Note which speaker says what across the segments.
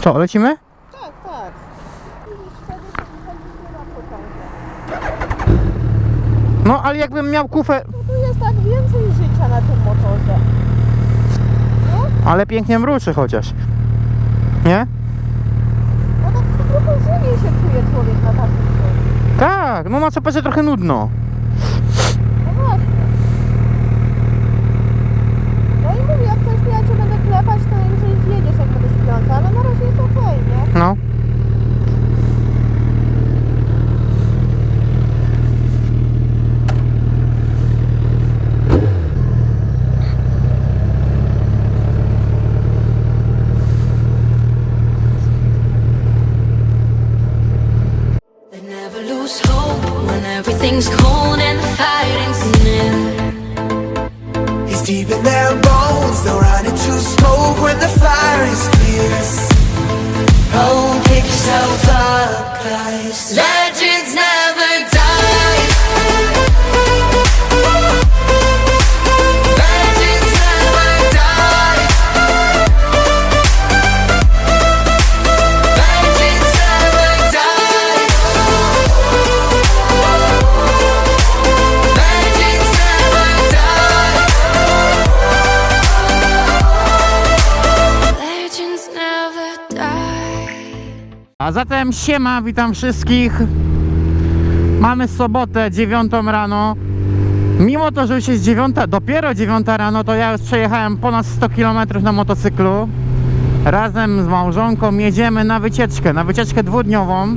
Speaker 1: Co, lecimy?
Speaker 2: Tak, tak.
Speaker 1: No, ale jakbym miał kufę...
Speaker 2: No tu jest tak więcej życia na tym motorze.
Speaker 1: Ale pięknie mruczy chociaż. Nie?
Speaker 2: No tak trochę żywiej się czuje człowiek na takim.
Speaker 1: Tak, no na trochę nudno.
Speaker 3: Deep in their bones, they'll run into smoke when the fire is fierce. Oh, pick yourself up, guys.
Speaker 1: A zatem siema, witam wszystkich. Mamy sobotę, dziewiątą rano. Mimo to, że już jest dziewiąta, dopiero dziewiąta rano, to ja już przejechałem ponad 100 km na motocyklu. Razem z małżonką jedziemy na wycieczkę, na wycieczkę dwudniową.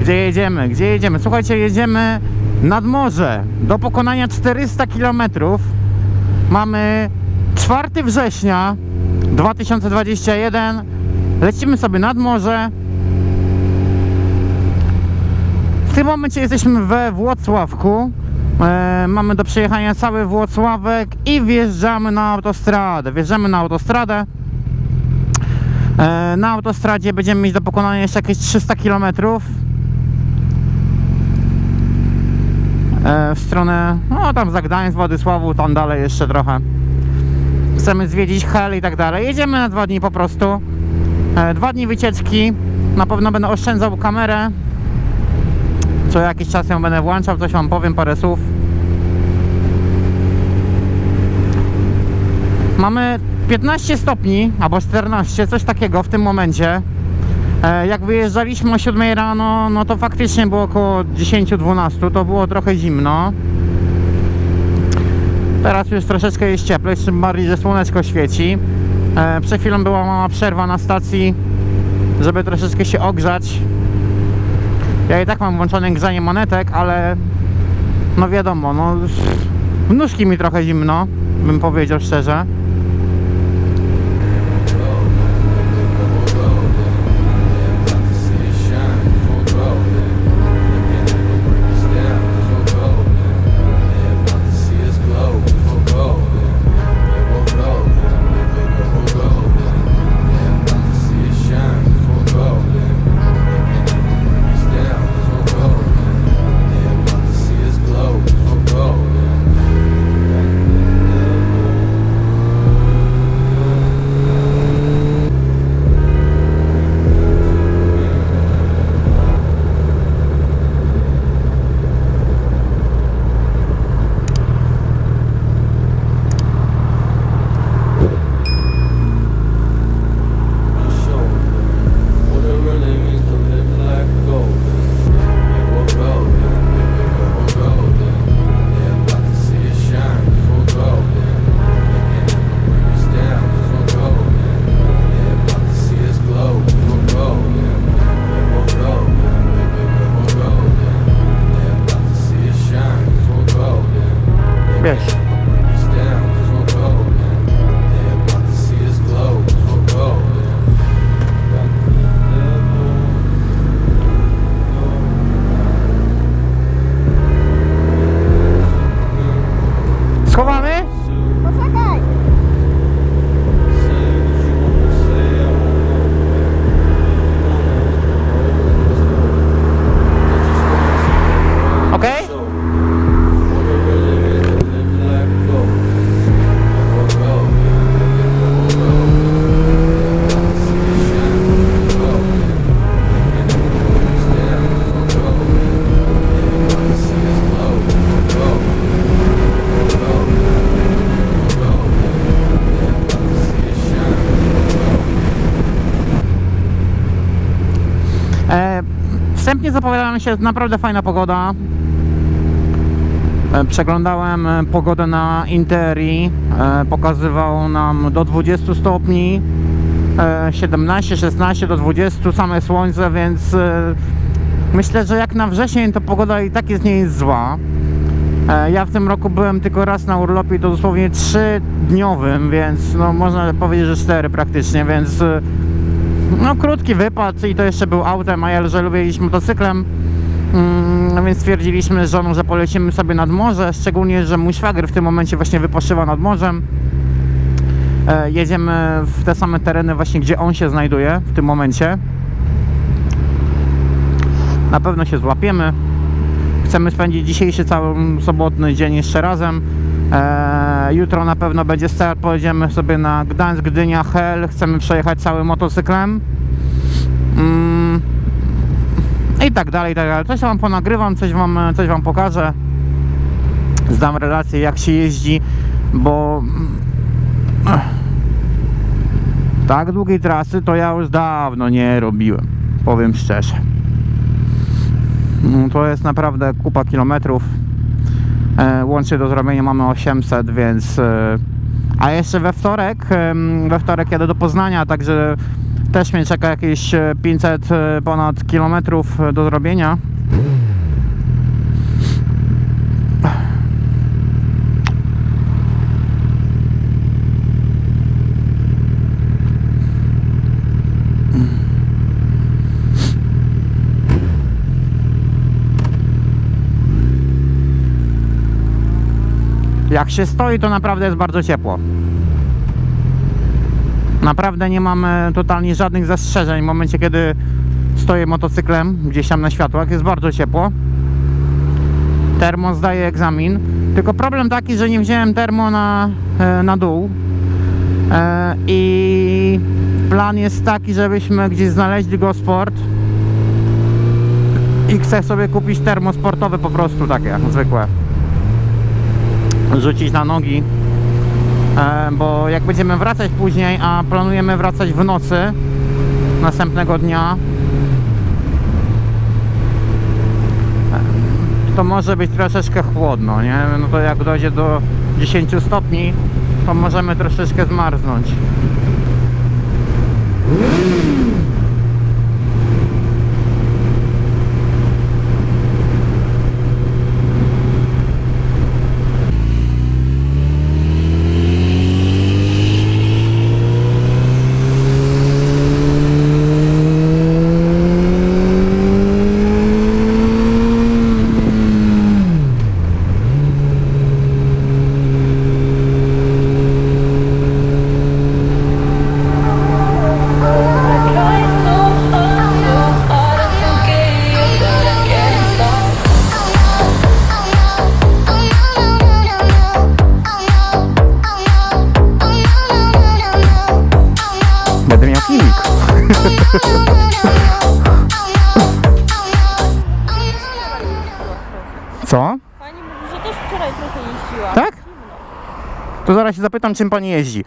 Speaker 1: Gdzie jedziemy? Gdzie jedziemy? Słuchajcie, jedziemy nad morze do pokonania 400 km. Mamy 4 września 2021. Lecimy sobie nad morze. W tym momencie jesteśmy we Włocławku. E, mamy do przejechania cały Włocławek i wjeżdżamy na autostradę. Wjeżdżamy na autostradę. E, na autostradzie będziemy mieć do pokonania jeszcze jakieś 300 km. E, w stronę, no tam za Gdańsk, Władysławu, tam dalej jeszcze trochę chcemy zwiedzić Hel i tak dalej. Jedziemy na dwa dni po prostu. E, dwa dni wycieczki. Na pewno będę oszczędzał kamerę. Co jakiś czas ją będę włączał, coś wam powiem, parę słów. Mamy 15 stopni, albo 14, coś takiego w tym momencie. E, Jak wyjeżdżaliśmy o 7 rano, no to faktycznie było około 10-12, to było trochę zimno. Teraz już troszeczkę jest cieplej, czym bardziej, że słoneczko świeci. E, przed chwilą była mała przerwa na stacji, żeby troszeczkę się ogrzać. Ja i tak mam włączone grzanie monetek, ale no wiadomo, no w nóżki mi trochę zimno, bym powiedział szczerze. Wstępnie zapowiadała mi się naprawdę fajna pogoda. E, Przeglądałem e, pogodę na Interi. E, Pokazywał nam do 20 stopni. e, 17, 16 do 20 same słońce, więc myślę, że jak na wrzesień to pogoda i tak jest nie jest zła. Ja w tym roku byłem tylko raz na urlopie, to dosłownie 3 dniowym, więc no można powiedzieć, że 4 praktycznie, więc no krótki wypad i to jeszcze był autem, a ja że lubię jeździć motocyklem. Mm, no więc stwierdziliśmy z żoną, że polecimy sobie nad morze, szczególnie, że mój szwagier w tym momencie właśnie wypoczywa nad morzem. E, jedziemy w te same tereny właśnie, gdzie on się znajduje w tym momencie. Na pewno się złapiemy. Chcemy spędzić dzisiejszy cały sobotny dzień jeszcze razem. E, jutro na pewno będzie start. Pojedziemy sobie na Gdańsk, Gdynia, Hel. Chcemy przejechać całym motocyklem. Mm, I tak dalej, i tak dalej. Coś wam ponagrywam, coś wam, coś wam pokażę. Zdam relację, jak się jeździ, bo mm, tak długiej trasy to ja już dawno nie robiłem. Powiem szczerze. No, To jest naprawdę kupa kilometrów. E, Łącznie do zrobienia mamy 800, więc. e, A jeszcze we wtorek, we wtorek jadę do Poznania, także też mnie czeka jakieś e, 500 e, ponad kilometrów do zrobienia. Jak się stoi, to naprawdę jest bardzo ciepło. Naprawdę nie mamy totalnie żadnych zastrzeżeń w momencie, kiedy stoję motocyklem gdzieś tam na światłach. Jest bardzo ciepło. Termo zdaje egzamin. Tylko problem taki, że nie wziąłem termo na, e, na dół. E, I plan jest taki, żebyśmy gdzieś znaleźli go sport. I chcę sobie kupić termo sportowe po prostu takie, zwykłe rzucić na nogi, e, bo jak będziemy wracać później, a planujemy wracać w nocy następnego dnia, to może być troszeczkę chłodno, nie? No to jak dojdzie do 10 stopni, to możemy troszeczkę zmarznąć. Zaraz się zapytam, czym pani jeździ.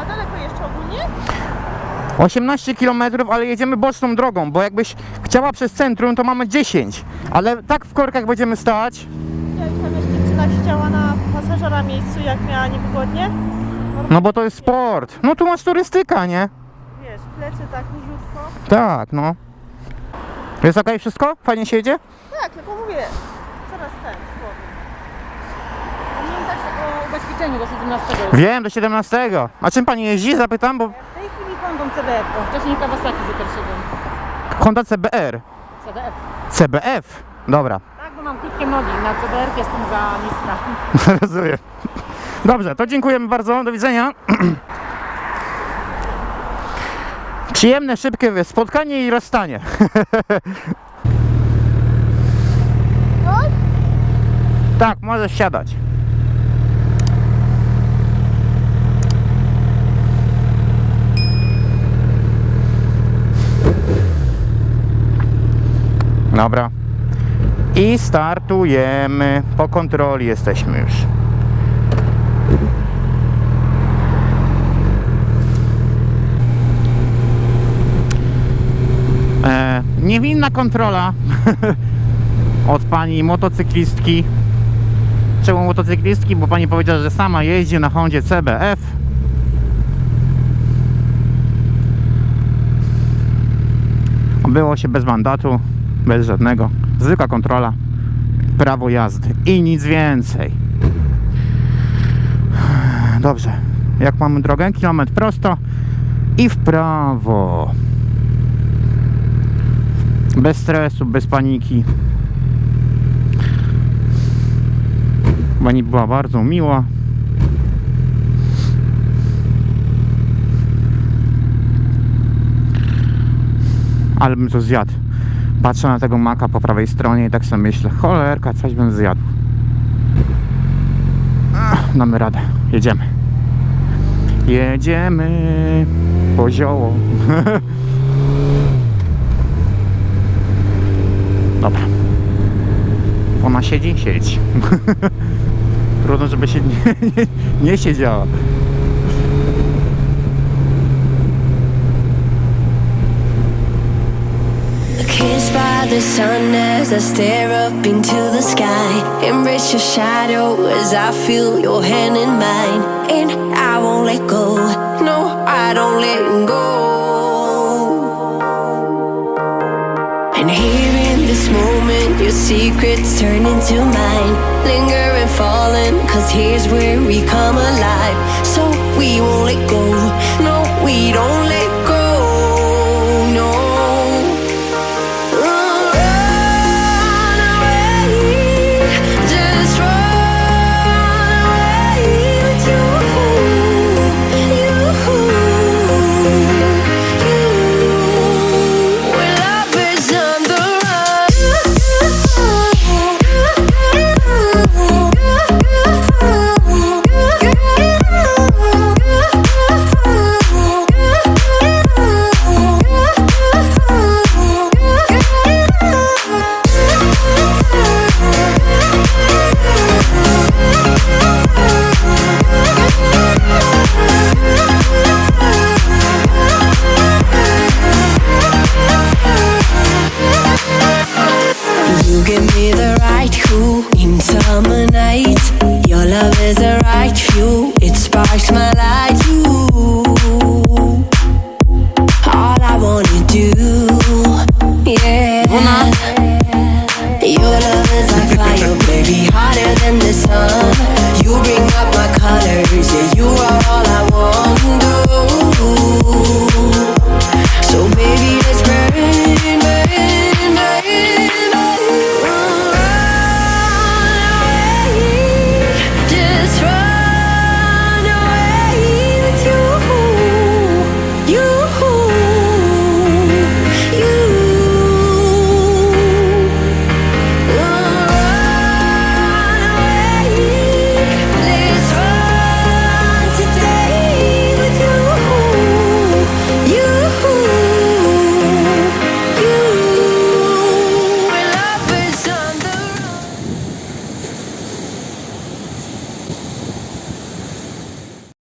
Speaker 2: A daleko jeszcze ogólnie?
Speaker 1: 18 km, ale jedziemy boczną drogą, bo jakbyś chciała przez centrum, to mamy 10. Ale tak w korkach będziemy stać.
Speaker 2: Ja tam jeszcze dziewczyna siedziała na pasażera miejscu, jak miała niewygodnie.
Speaker 1: No bo to jest sport. No tu masz turystyka, nie?
Speaker 2: Wiesz, plecy tak niziutko.
Speaker 1: Tak, no. Jest okej wszystko? Fajnie się jedzie?
Speaker 2: Tak, tylko mówię,
Speaker 4: do 17
Speaker 1: Wiem, do 17. A czym pani jeździ? Zapytam, bo
Speaker 4: W tej chwili Hondą CDF, wcześniej Kawasaki ZR7.
Speaker 1: Honda CBR.
Speaker 4: CDF.
Speaker 1: CBF. Dobra,
Speaker 4: Tak, bo mam krótkie nogi, na CDR jestem za niska.
Speaker 1: rozumiem. Dobrze, to dziękujemy bardzo. Do widzenia. Przyjemne, szybkie spotkanie i rozstanie. tak, możesz siadać. Dobra. I startujemy. Po kontroli jesteśmy już. E, nie niewinna kontrola od pani motocyklistki. Czemu motocyklistki? Bo pani powiedziała, że sama jeździ na Hondzie CBF. Było się bez mandatu, bez żadnego. Zwykła kontrola. Prawo jazdy i nic więcej. Dobrze. Jak mamy drogę? Kilometr prosto i w prawo. Bez stresu, bez paniki. Pani była bardzo miła. Ale bym to zjadł. Patrzę na tego maka po prawej stronie i tak sobie myślę, cholerka, coś bym zjadł. Ach, Damy radę, jedziemy. Jedziemy po zioło. Dobra. Ona siedzi? Siedź. Trudno, żeby się nie, nie, nie siedziała.
Speaker 5: By the sun as I stare up into the sky. Embrace your shadow as I feel your hand in mine. And I won't let go. No, I don't let go. And here in this moment, your secrets turn into mine. Linger and falling, cause here's where we come alive. So we won't let go. No, we don't let Yeah. On a...